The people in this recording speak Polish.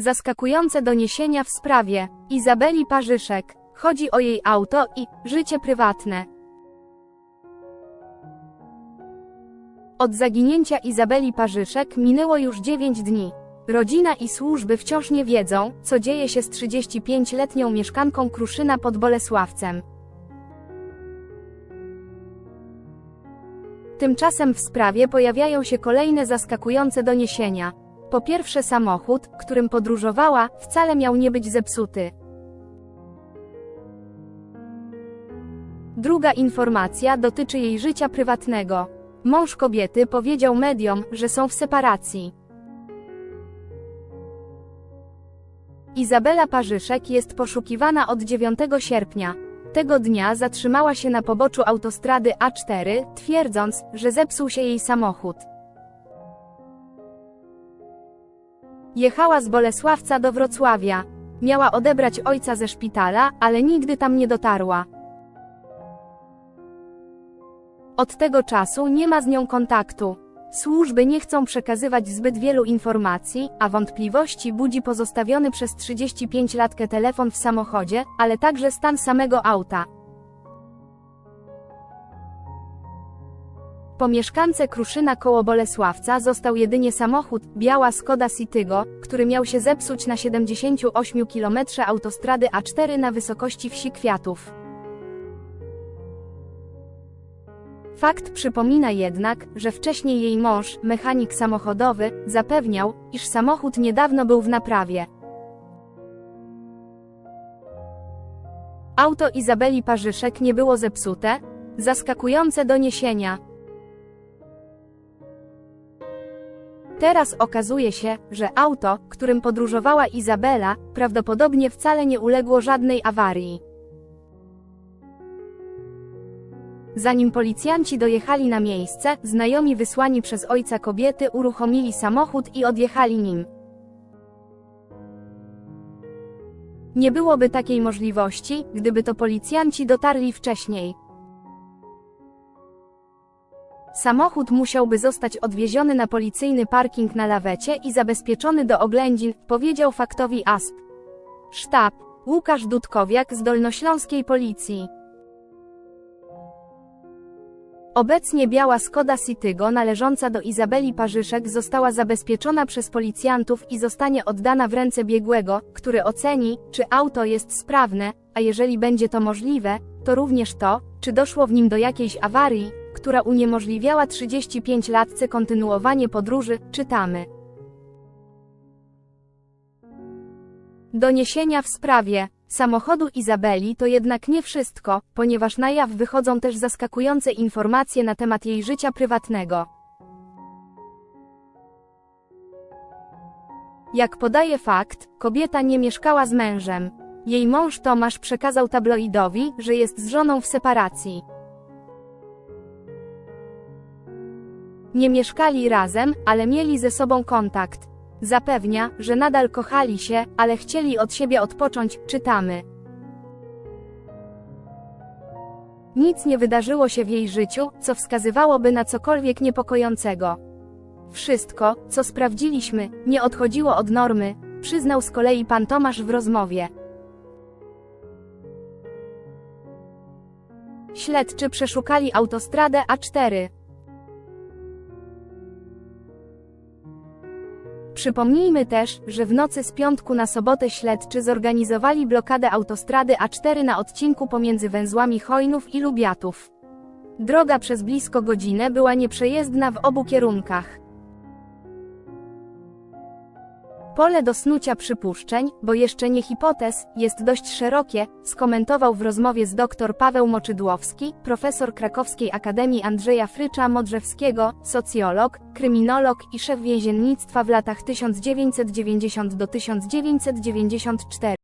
Zaskakujące doniesienia w sprawie Izabeli Parzyszek. Chodzi o jej auto i życie prywatne. Od zaginięcia Izabeli Parzyszek minęło już 9 dni. Rodzina i służby wciąż nie wiedzą, co dzieje się z 35-letnią mieszkanką Kruszyna pod Bolesławcem. Tymczasem w sprawie pojawiają się kolejne zaskakujące doniesienia. Po pierwsze samochód, którym podróżowała, wcale miał nie być zepsuty. Druga informacja dotyczy jej życia prywatnego. Mąż kobiety powiedział mediom, że są w separacji. Izabela Parzyszek jest poszukiwana od 9 sierpnia. Tego dnia zatrzymała się na poboczu autostrady A4, twierdząc, że zepsuł się jej samochód. Jechała z Bolesławca do Wrocławia. Miała odebrać ojca ze szpitala, ale nigdy tam nie dotarła. Od tego czasu nie ma z nią kontaktu. Służby nie chcą przekazywać zbyt wielu informacji, a wątpliwości budzi pozostawiony przez 35-latkę telefon w samochodzie, ale także stan samego auta. Po mieszkance Kruszyna koło Bolesławca został jedynie samochód, biała Skoda Citigo, który miał się zepsuć na 78 km autostrady A4 na wysokości wsi Kwiatów. Fakt przypomina jednak, że wcześniej jej mąż, mechanik samochodowy, zapewniał, iż samochód niedawno był w naprawie. Auto Izabeli Parzyszek nie było zepsute? Zaskakujące doniesienia. Teraz okazuje się, że auto, którym podróżowała Izabela, prawdopodobnie wcale nie uległo żadnej awarii. Zanim policjanci dojechali na miejsce, znajomi wysłani przez ojca kobiety uruchomili samochód i odjechali nim. Nie byłoby takiej możliwości, gdyby to policjanci dotarli wcześniej. Samochód musiałby zostać odwieziony na policyjny parking na lawecie i zabezpieczony do oględzin, powiedział faktowi ASP. Sztab. Łukasz Dudkowiak z Dolnośląskiej Policji. Obecnie biała Skoda Citigo należąca do Izabeli Parzyszek została zabezpieczona przez policjantów i zostanie oddana w ręce biegłego, który oceni, czy auto jest sprawne, a jeżeli będzie to możliwe, to również to, czy doszło w nim do jakiejś awarii, która uniemożliwiała 35-latce kontynuowanie podróży, czytamy. Doniesienia w sprawie samochodu Izabeli to jednak nie wszystko, ponieważ na jaw wychodzą też zaskakujące informacje na temat jej życia prywatnego. Jak podaje fakt, kobieta nie mieszkała z mężem. Jej mąż Tomasz przekazał tabloidowi, że jest z żoną w separacji. Nie mieszkali razem, ale mieli ze sobą kontakt. Zapewnia, że nadal kochali się, ale chcieli od siebie odpocząć, czytamy. Nic nie wydarzyło się w jej życiu, co wskazywałoby na cokolwiek niepokojącego. Wszystko, co sprawdziliśmy, nie odchodziło od normy, przyznał z kolei pan Tomasz w rozmowie. Śledczy przeszukali autostradę A4. Przypomnijmy też, że w nocy z piątku na sobotę śledczy zorganizowali blokadę autostrady A4 na odcinku pomiędzy węzłami Chojnów i Lubiatów. Droga przez blisko godzinę była nieprzejezdna w obu kierunkach. Pole do snucia przypuszczeń, bo jeszcze nie hipotez, jest dość szerokie, skomentował w rozmowie z dr Paweł Moczydłowski, profesor Krakowskiej Akademii Andrzeja Frycza Modrzewskiego, socjolog, kryminolog i szef więziennictwa w latach 1990 do 1994.